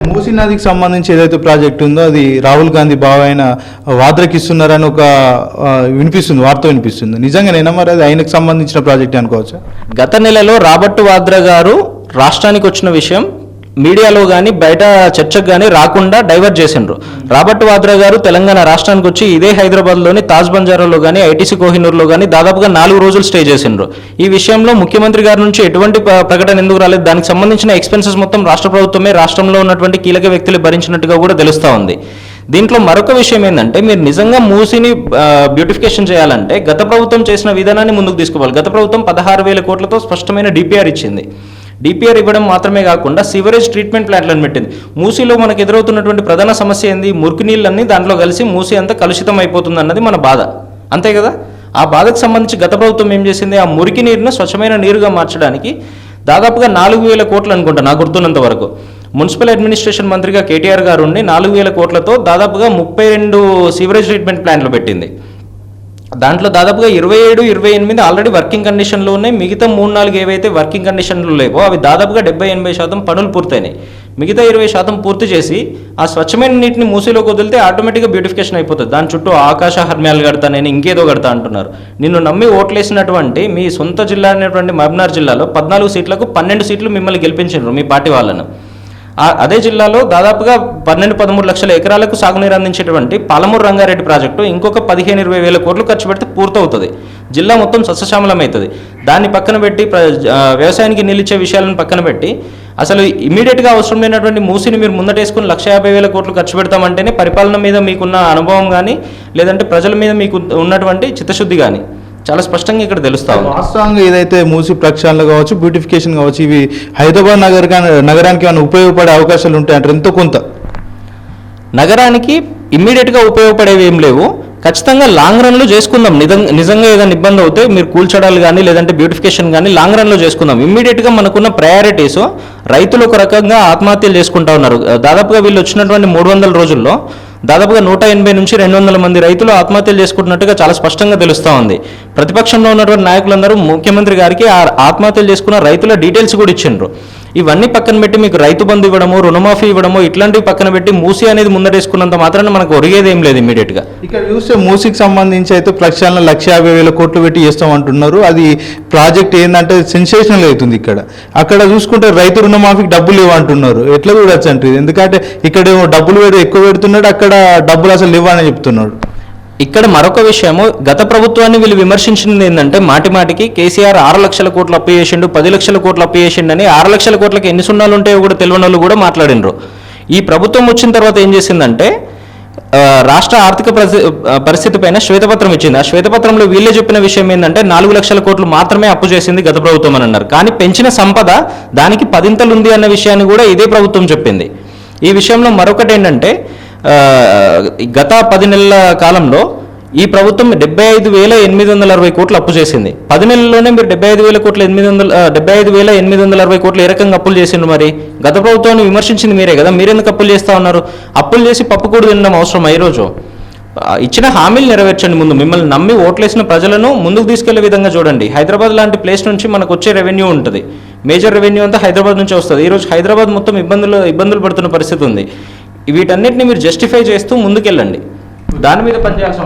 మూసీ నదికి సంబంధించి ఏదైతే ప్రాజెక్ట్ ఉందో అది రాహుల్ గాంధీ బావ ఆయన వాద్రకి ఇస్తున్నారని ఒక వినిపిస్తుంది వార్త వినిపిస్తుంది. నిజంగానేనా మరి అది ఆయనకు సంబంధించిన ప్రాజెక్ట్ అనుకోవచ్చా? గత నెలలో రాబర్ట్ వాద్ర గారు రాష్ట్రానికి వచ్చిన విషయం మీడియాలో కానీ బయట చర్చకు కానీ రాకుండా డైవర్ట్ చేసిండ్రు. రాబర్ట్ వాద్రా గారు తెలంగాణ రాష్ట్రానికి వచ్చి ఇదే హైదరాబాద్లోని తాజ్ బంజారాలో కానీ ఐటీసీ కోహినూర్లో కానీ దాదాపుగా నాలుగు రోజులు స్టే చేసిండ్రు. ఈ విషయంలో ముఖ్యమంత్రి గారి నుంచి ఎటువంటి ప్రకటన ఎందుకు రాలేదు? దానికి సంబంధించిన ఎక్స్పెన్సెస్ మొత్తం రాష్ట్ర ప్రభుత్వమే రాష్ట్రంలో ఉన్నటువంటి కీలక వ్యక్తులు భరించినట్టుగా కూడా తెలుస్తూ ఉంది. దీంట్లో మరొక విషయం ఏంటంటే మీరు నిజంగా మూసిని బ్యూటిఫికేషన్ చేయాలంటే గత ప్రభుత్వం చేసిన విధానాన్ని ముందుకు తీసుకోవాలి గత ప్రభుత్వం పదహారు వేల కోట్లతో స్పష్టమైన డిపిఆర్ ఇచ్చింది. డిపిఆర్ ఇవ్వడం మాత్రమే కాకుండా సివరేజ్ ట్రీట్మెంట్ ప్లాంట్లను పెట్టింది. మూసీలో మనకు ఎదురవుతున్నటువంటి ప్రధాన సమస్య ఏంది? మురికి నీళ్ళన్నీ దాంట్లో కలిసి మూసీ అంతా కలుషితం అయిపోతుంది అన్నది మన బాధ. అంతే కదా? ఆ బాధకు సంబంధించి గత ప్రభుత్వం ఏం చేసింది? ఆ మురికి నీరును స్వచ్ఛమైన నీరుగా మార్చడానికి దాదాపుగా నాలుగు వేల కోట్లు అనుకుంటా నాకు గుర్తున్నంత వరకు. మున్సిపల్ అడ్మినిస్ట్రేషన్ మంత్రిగా కేటీఆర్ గారు ఉండి నాలుగు వేల కోట్లతో దాదాపుగా ముప్పై రెండు సీవరేజ్ ట్రీట్మెంట్ ప్లాంట్లు పెట్టింది. దాంట్లో దాదాపుగా ఇరవై ఏడు ఇరవై ఎనిమిది ఆల్రెడీ వర్కింగ్ కండిషన్లో ఉన్నాయి. మిగతా మూడు నాలుగు ఏవైతే వర్కింగ్ కండిషన్లు లేవో అవి దాదాపుగా డెబ్బై ఎనభై శాతం పనులు పూర్తయినాయి. మిగతా ఇరవై శాతం పూర్తి చేసి ఆ స్వచ్ఛమైన నీటిని మూసిలోకి వదిలితే ఆటోమేటిక్గా బ్యూటిఫికేషన్ అయిపోతుంది. దాని చుట్టూ ఆకాశ హర్మ్యాలు కడతా నేను ఇంకేదో కడతా అంటున్నారు. నిన్ను నమ్మి ఓట్లేసినటువంటి మీ సొంత జిల్లా అనేటువంటి మహబూబ్నగర్ జిల్లాలో పద్నాలుగు సీట్లకు పన్నెండు సీట్లు మిమ్మల్ని గెలిపించారు మీ పార్టీ వాళ్ళను. అదే జిల్లాలో దాదాపుగా పన్నెండు పదమూడు లక్షల ఎకరాలకు సాగునీరు అందించేటువంటి పాలమూరు రంగారెడ్డి ప్రాజెక్టు ఇంకొక పదిహేను ఇరవై వేల కోట్లు ఖర్చు పెడితే పూర్తవుతుంది. జిల్లా మొత్తం సస్యశ్యామలమవుతుంది. దాన్ని పక్కన పెట్టి వ్యవసాయానికి నిలిచే విషయాలను పక్కన పెట్టి అసలు ఇమీడియట్గా అవసరం లేనటువంటి మూసిని మీరు ముందటేసుకుని లక్ష యాభై వేల కోట్లు ఖర్చు పెడతామంటేనే పరిపాలన మీద మీకున్న అనుభవం కానీ లేదంటే ప్రజల మీద మీకు ఉన్నటువంటి చిత్తశుద్ధి కానీ చాలా స్పష్టంగా ఇక్కడ తెలుస్తా ఉంది. వాస్తవంగా ఏదైతే మూసి ప్రక్షాళన కావచ్చు బ్యూటిఫికేషన్ కావచ్చు ఇవి హైదరాబాద్ నగర నగరానికి ఏమైనా ఉపయోగపడే అవకాశాలు ఉంటాయంటారు? ఎంతో కొంత. నగరానికి ఇమ్మీడియట్గా ఉపయోగపడేవి ఏం లేవు. ఖచ్చితంగా లాంగ్ రన్లో చేసుకుందాం. నిజం నిజంగా ఏదైనా ఇబ్బంది అవుతే మీరు కూల్చడాలు కానీ లేదంటే బ్యూటిఫికేషన్ కానీ లాంగ్ రన్లో చేసుకుందాం. ఇమ్మీడియట్గా మనకున్న ప్రయారిటీస్ రైతులు ఒక రకంగా ఆత్మహత్యలు చేసుకుంటా ఉన్నారు. దాదాపుగా వీళ్ళు వచ్చినటువంటి మూడు వందల రోజుల్లో దాదాపుగా నూట ఎనభై నుంచి రెండు వందల మంది రైతులు ఆత్మహత్యలు చేసుకుంటున్నట్టుగా చాలా స్పష్టంగా తెలుస్తూ ఉంది. ప్రతిపక్షంలో ఉన్నటువంటి నాయకులందరూ ముఖ్యమంత్రి గారికి ఆ ఆత్మహత్యలు చేసుకున్న రైతుల డీటెయిల్స్ కూడా ఇచ్చిండ్రు. ఇవన్నీ పక్కన పెట్టి మీకు రైతు బంధు ఇవ్వడము రుణమాఫీ ఇవ్వడము ఇట్లాంటివి పక్కన పెట్టి మూసి అనేది ముందరేసుకున్నంత మాత్రాన మనకు ఒరిగేది ఏం లేదు ఇమీడియట్గా ఇక్కడ చూస్తే మూసికి సంబంధించి అయితే ప్రక్షాళన లక్ష యాభై వేల కోట్లు పెట్టి చేస్తాం అంటున్నారు అది ప్రాజెక్ట్ ఏంటంటే సెన్సేషనల్ అవుతుంది ఇక్కడ. అక్కడ చూసుకుంటే రైతు రుణమాఫీకి డబ్బులు ఇవ్వంటున్నారు ఎట్లా చూడొచ్చు అంటే ఎందుకంటే ఇక్కడ డబ్బులు ఎక్కువ పెడుతున్నాడు అక్కడ డబ్బులు అసలు ఇవ్వని చెప్తున్నాడు. ఇక్కడ మరొక విషయము గత ప్రభుత్వాన్ని వీళ్ళు విమర్శించింది ఏంటంటే మాటి మాటికి కేసీఆర్ ఆరు లక్షల కోట్లు అప్పు చేసిండు పది లక్షల కోట్లు అప్పు చేసిండు అని ఆరు లక్షల కోట్లకి ఎన్ని సున్నాలు ఉంటాయో కూడా తెలియని వాళ్ళు కూడా మాట్లాడినరు. ఈ ప్రభుత్వం వచ్చిన తర్వాత ఏం చేసిందంటే రాష్ట్ర ఆర్థిక పరిస్థితి పైన శ్వేతపత్రం ఇచ్చింది. ఆ శ్వేతపత్రంలో వీళ్ళే చెప్పిన విషయం ఏంటంటే నాలుగు లక్షల కోట్లు మాత్రమే అప్పు చేసింది గత ప్రభుత్వం అని అన్నారు. కానీ పెంచిన సంపద దానికి పదింతలు ఉంది అన్న విషయాన్ని కూడా ఇదే ప్రభుత్వం చెప్పింది. ఈ విషయంలో మరొకటి ఏంటంటే గత పది నెలల కాలంలో ఈ ప్రభుత్వం డెబ్బై ఐదు వేల ఎనిమిది వందల అరవై కోట్లు అప్పు చేసింది. పది నెలల్లోనే మీరు డెబ్బై ఐదు వేల కోట్ల ఎనిమిది వందల డెబ్బై ఐదు వేల ఎనిమిది వందల అరవై కోట్లు ఏ రకంగా అప్పులు చేసిండ్రు మరి? గత ప్రభుత్వాన్ని విమర్శించింది మీరే కదా మీరెందుకు అప్పులు చేస్తా ఉన్నారు? అప్పులు చేసి పప్పు కూడా తినడం అవసరం ఈ రోజు ఇచ్చిన హామీలు నెరవేర్చండి ముందు మిమ్మల్ని నమ్మి ఓట్లేసిన ప్రజలను ముందుకు తీసుకెళ్ళే విధంగా చూడండి. హైదరాబాద్ లాంటి ప్లేస్ నుంచి మనకు వచ్చే రెవెన్యూ ఉంటుంది. మేజర్ రెవెన్యూ అంతా హైదరాబాద్ నుంచి వస్తుంది. ఈరోజు హైదరాబాద్ మొత్తం ఇబ్బందులు ఇబ్బందులు పడుతున్న పరిస్థితి ఉంది. వీటన్నిటిని మీరు జస్టిఫై చేస్తూ ముందుకెళ్ళండి. దాని మీద పనిచేయాల్సిన